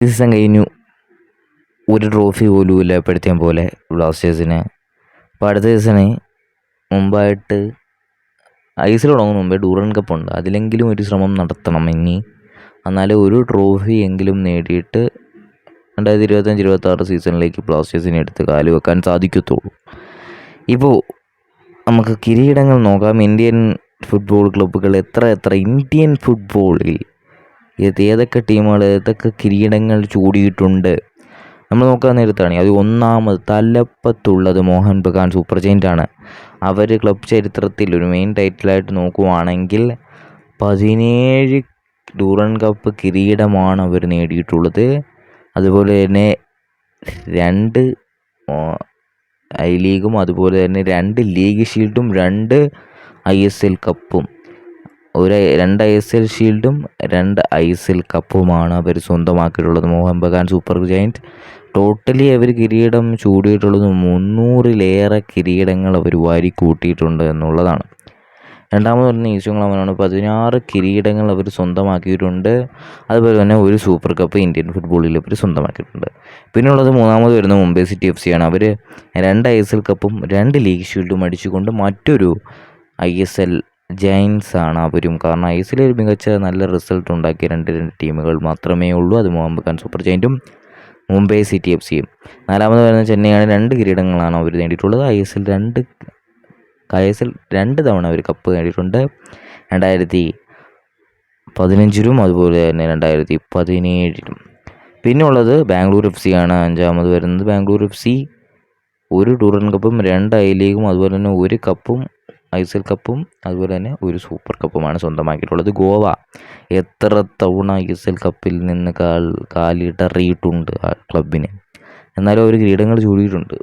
Season കഴിഞ്ഞു ഒരു trophy പോലും ഇല്ല എപ്പോഴത്തെയും പോലെ ബ്ലാസ്റ്റേഴ്സിന് അപ്പോൾ അടുത്ത സീസണ് മുമ്പായിട്ട് ഐ എസ് എൽ തുടങ്ങുന്ന മുമ്പേ ഡൂറൻ കപ്പ് ഉണ്ട്. അതിലെങ്കിലും ഒരു ശ്രമം നടത്തണം ഇനി. എന്നാലേ ഒരു ട്രോഫി എങ്കിലും നേടിയിട്ട് രണ്ടായിരത്തി ഇരുപത്തഞ്ച് ഇരുപത്താറ് സീസണിലേക്ക് ബ്ലാസ്റ്റേഴ്സിനെ എടുത്ത് കാൽ വെക്കാൻ സാധിക്കത്തുള്ളൂ. ഇപ്പോൾ നമുക്ക് കിരീടങ്ങൾ നോക്കാം. ഇന്ത്യൻ ഫുട്ബോൾ ക്ലബ്ബുകൾ എത്ര എത്ര ഇന്ത്യൻ ഫുട്ബോളിൽ ഏതൊക്കെ ടീമുകൾ ഏതൊക്കെ കിരീടങ്ങൾ ചൂടിയിട്ടുണ്ട്. നമ്മൾ നോക്കാൻ നേരത്താണ് അത് ഒന്നാമത് തലപ്പത്തുള്ളത് മോഹൻ ബഗാൻ സൂപ്പർ ജയന്റാണ് അവർ ക്ലബ് ചരിത്രത്തിൽ ഒരു മെയിൻ ടൈറ്റിലായിട്ട് നോക്കുവാണെങ്കിൽ പതിനേഴ് ഡൂറൻ കപ്പ് കിരീടമാണ് അവർ നേടിയിട്ടുള്ളത്. അതുപോലെ തന്നെ രണ്ട് ഐ ലീഗും അതുപോലെ തന്നെ രണ്ട് ലീഗ് ഷീൽഡും രണ്ട് ഐ എസ് എൽ കപ്പും. ഒരു രണ്ട് ഐ എസ് എൽ ഷീൽഡും രണ്ട് ഐ എസ് എൽ കപ്പുമാണ് അവർ സ്വന്തമാക്കിയിട്ടുള്ളത്. Mohan Bagan super giant totally അവർ കിരീടം ചൂടിയിട്ടുള്ളത് മുന്നൂറിലേറെ കിരീടങ്ങൾ അവർ വാരി കൂട്ടിയിട്ടുണ്ട് എന്നുള്ളതാണ്. രണ്ടാമത് പറഞ്ഞ ഈശോങ്ങളവനാണ് പതിനാറ് കിരീടങ്ങൾ അവർ സ്വന്തമാക്കിയിട്ടുണ്ട്. അതുപോലെ തന്നെ ഒരു സൂപ്പർ കപ്പ് ഇന്ത്യൻ ഫുട്ബോളിൽ അവർ സ്വന്തമാക്കിയിട്ടുണ്ട്. പിന്നെയുള്ളത് മൂന്നാമത് വരുന്ന മുംബൈ സിറ്റി എഫ് സി ആണ്. അവർ രണ്ട് ഐ എസ് എൽ കപ്പും രണ്ട് ലീഗ് ഷീൽഡും അടിച്ചുകൊണ്ട് മറ്റൊരു ഐ എസ് എൽ ജയൻസ് ആണ് അവരും. കാരണം ഐ എസ് എല്ലിൽ മികച്ച നല്ല റിസൾട്ട് ഉണ്ടാക്കിയ രണ്ട് രണ്ട് ടീമുകൾ മാത്രമേ ഉള്ളൂ. അത് മുഹമ്മദ് സൂപ്പർ ജയന്റും മുംബൈ സിറ്റി എഫ് സിയും. നാലാമത് വരുന്ന ചെന്നൈയാണ്. രണ്ട് കിരീടങ്ങളാണ് അവർ നേടിയിട്ടുള്ളത്. ഐ എസ് എൽ രണ്ട് ഐ എസ് എൽ രണ്ട് തവണ അവർ കപ്പ് നേടിയിട്ടുണ്ട്. രണ്ടായിരത്തി പതിനഞ്ചിലും അതുപോലെ തന്നെ രണ്ടായിരത്തി പതിനേഴിലും. പിന്നെ ഉള്ളത് ബാംഗ്ലൂർ എഫ് സി ആണ്. അഞ്ചാമത് വരുന്നത് ബാംഗ്ലൂർ എഫ് സി. ഒരു ടൂറൻ കപ്പും രണ്ട് ഐ ലീഗും അതുപോലെ തന്നെ ഒരു കപ്പും ഐ എസ് എൽ കപ്പും അതുപോലെ തന്നെ ഒരു സൂപ്പർ കപ്പുമാണ് സ്വന്തമാക്കിയിട്ടുള്ളത്. ഗോവ എത്ര തവണ ഐ എസ് എൽ കപ്പിൽ നിന്ന് കാൽ കാലിടറിയിട്ടുണ്ട് ആ ക്ലബിന്. എന്നാലും അവർ കിരീടങ്ങൾ ചൂടിയിട്ടുണ്ട്.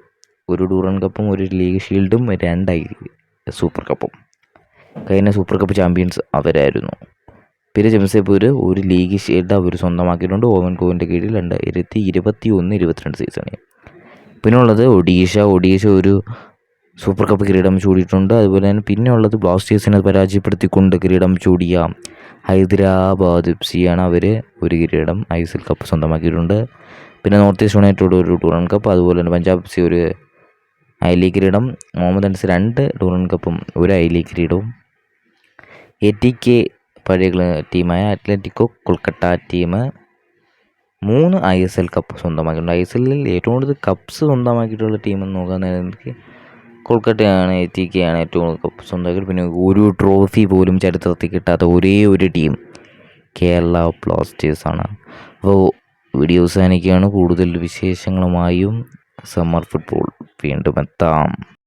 ഒരു ടൂറൺ കപ്പും ഒരു ലീഗ് ഷീൽഡും രണ്ടായി. സൂപ്പർ കപ്പും. കഴിഞ്ഞ സൂപ്പർ കപ്പ് ചാമ്പ്യൻസ് അവരായിരുന്നു. പിന്നെ ജംസേപൂർ ഒരു ലീഗ് ഷീൽഡ് അവർ സ്വന്തമാക്കിയിട്ടുണ്ട്. ഓവൻ കോവിന്റെ കീഴിൽ രണ്ടായിരത്തി ഇരുപത്തി ഒന്ന് ഇരുപത്തിരണ്ട് സീസണിൽ. പിന്നെ ഉള്ളത് ഒഡീഷ. ഒഡീഷ ഒരു സൂപ്പർ കപ്പ് കിരീടം ചൂടിയിട്ടുണ്ട്. അതുപോലെ തന്നെ പിന്നെ ഉള്ളത് ബ്ലാസ്റ്റേഴ്സിനെ പരാജയപ്പെടുത്തിക്കൊണ്ട് കിരീടം ചൂടിയ ഹൈദരാബാദ് എഫ് സിയാണ് അവർ ഒരു കിരീടം ഐ എസ് എൽ കപ്പ് സ്വന്തമാക്കിയിട്ടുണ്ട്. പിന്നെ നോർത്ത് ഈസ്റ്റ് യുണൈറ്റഡ് ഒരു ടൂറൻ കപ്പ് അതുപോലെ തന്നെ പഞ്ചാബ് എഫ് സി ഒരു ഐ ലീഗ് കിരീടം മുഹമ്മദ് അൻസ് രണ്ട് ടൂറൻ കപ്പും ഒരു ഐ ലീഗ് കിരീടവും. എ ടി കെ പഴയ ടീമായ അത്ലറ്റിക്കോ കൊൽക്കട്ട ടീം മൂന്ന് ഐ എസ് എൽ കപ്പ് സ്വന്തമാക്കിയിട്ടുണ്ട്. ഐ എസ് എല്ലിൽ ഏറ്റവും കൂടുതൽ കപ്പ്സ് സ്വന്തമാക്കിയിട്ടുള്ള ടീം എന്ന് നോക്കാൻ നേരത്തേക്ക് കൊൽക്കട്ടയാണ് എത്തിക്കുകയാണ് ഏറ്റവും സ്വന്തമാക്കിയിട്ട് പിന്നെ ഒരു ട്രോഫി പോലും ചരിത്രത്തിൽ കിട്ടാത്ത ഒരേ ഒരു ടീം കേരള ബ്ലാസ്റ്റേഴ്സാണ് അപ്പോൾ വീഡിയോ അവസാനിക്കുകയാണ്. കൂടുതൽ വിശേഷങ്ങളുമായും സമ്മർ ഫുട്ബോൾ വീണ്ടും എത്താം.